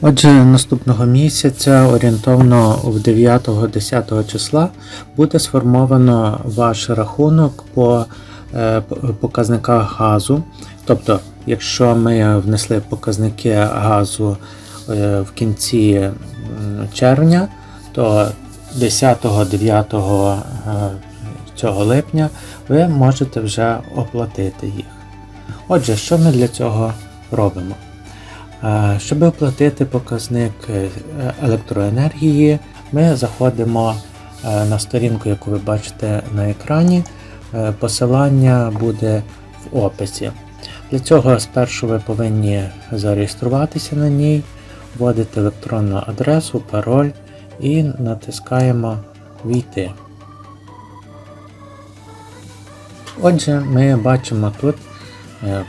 Отже, наступного місяця, орієнтовно в 9-10 числа, буде сформовано ваш рахунок по е, показниках газу. Тобто, якщо ми внесли показники газу е, в кінці червня, то 10-9 е, цього липня ви можете вже оплатити їх. Отже, що ми для цього робимо? Щоб оплатити показник е, електроенергії, ми заходимо е, на сторінку, яку ви бачите на екрані. Е, Посилання буде в описі. Для цього спершу ви повинні зареєструватися на ній, вводити електронну адресу, пароль і натискаємо Війти. Отже, ми бачимо тут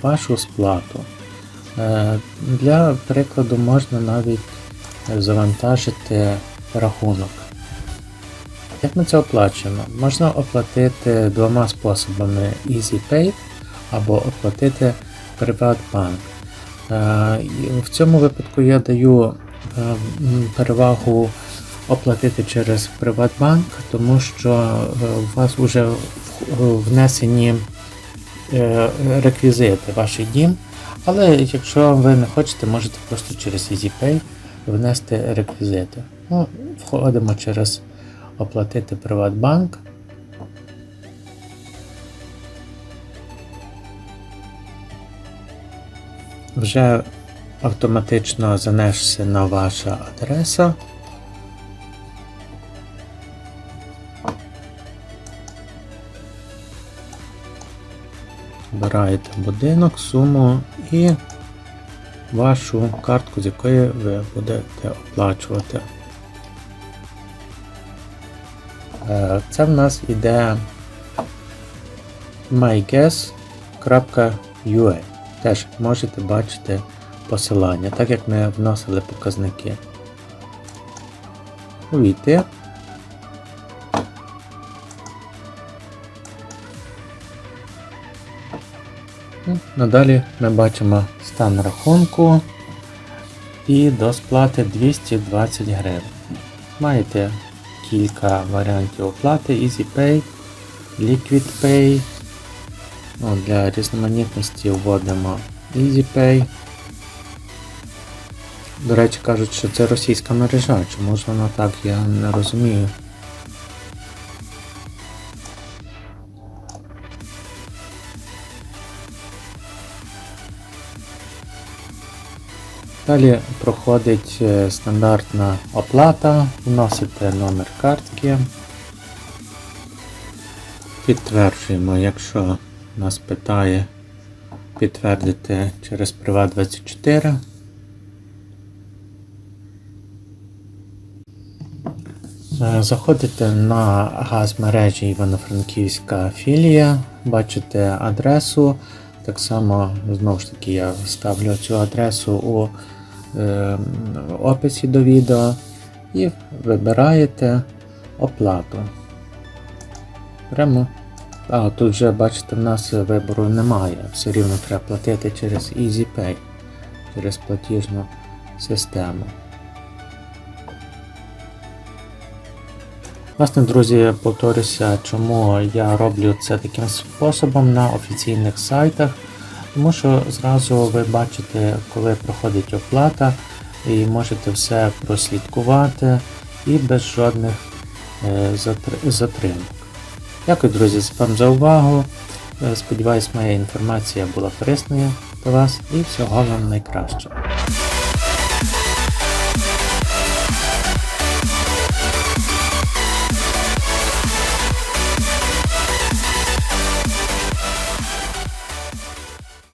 вашу сплату. Е, Для прикладу можна навіть завантажити рахунок. Як ми це оплачуємо? Можна оплатити двома способами EasyPay або оплатити PrivatBank. Е, В цьому випадку я даю е, перевагу оплатити через PrivatBank, тому що у вас вже внесені реквізити ваш дім. Але якщо ви не хочете, можете просто через EasyPay внести реквізити. Ну, входимо через оплатити Приватбанк. Вже автоматично занесена ваша адреса. Обираєте будинок, суму і вашу картку, з якої ви будете оплачувати. Е, Це в нас іде myguess.ua. Теж можете бачити посилання, так як ми вносили показники. Увійти. Надалі ми бачимо стан рахунку і до сплати 220 гривень. Маєте кілька варіантів оплати EasyPay, LiquidPay. Ну, для різноманітності вводимо EasyPay. До речі, кажуть, що це російська мережа. Чому ж вона так, я не розумію. Далі проходить е, стандартна оплата, вносите номер картки, підтверджуємо, якщо нас питає підтвердити через Privat24. Е, Заходите на газ мережі Івано-Франківська філія, бачите адресу. Так само, знову ж таки, я ставлю цю адресу у е, описі до відео і вибираєте оплату. Прямо. А, тут вже бачите, в нас вибору немає. Все рівно треба платити через EasyPay, через платіжну систему. Власне, друзі, повторюся, чому я роблю це таким способом на офіційних сайтах. Тому що зразу ви бачите, коли проходить оплата, і можете все прослідкувати і без жодних е, затр- затримок. Дякую, друзі, вам за увагу. Е, Сподіваюсь, моя інформація була корисною для вас і всього вам найкращого.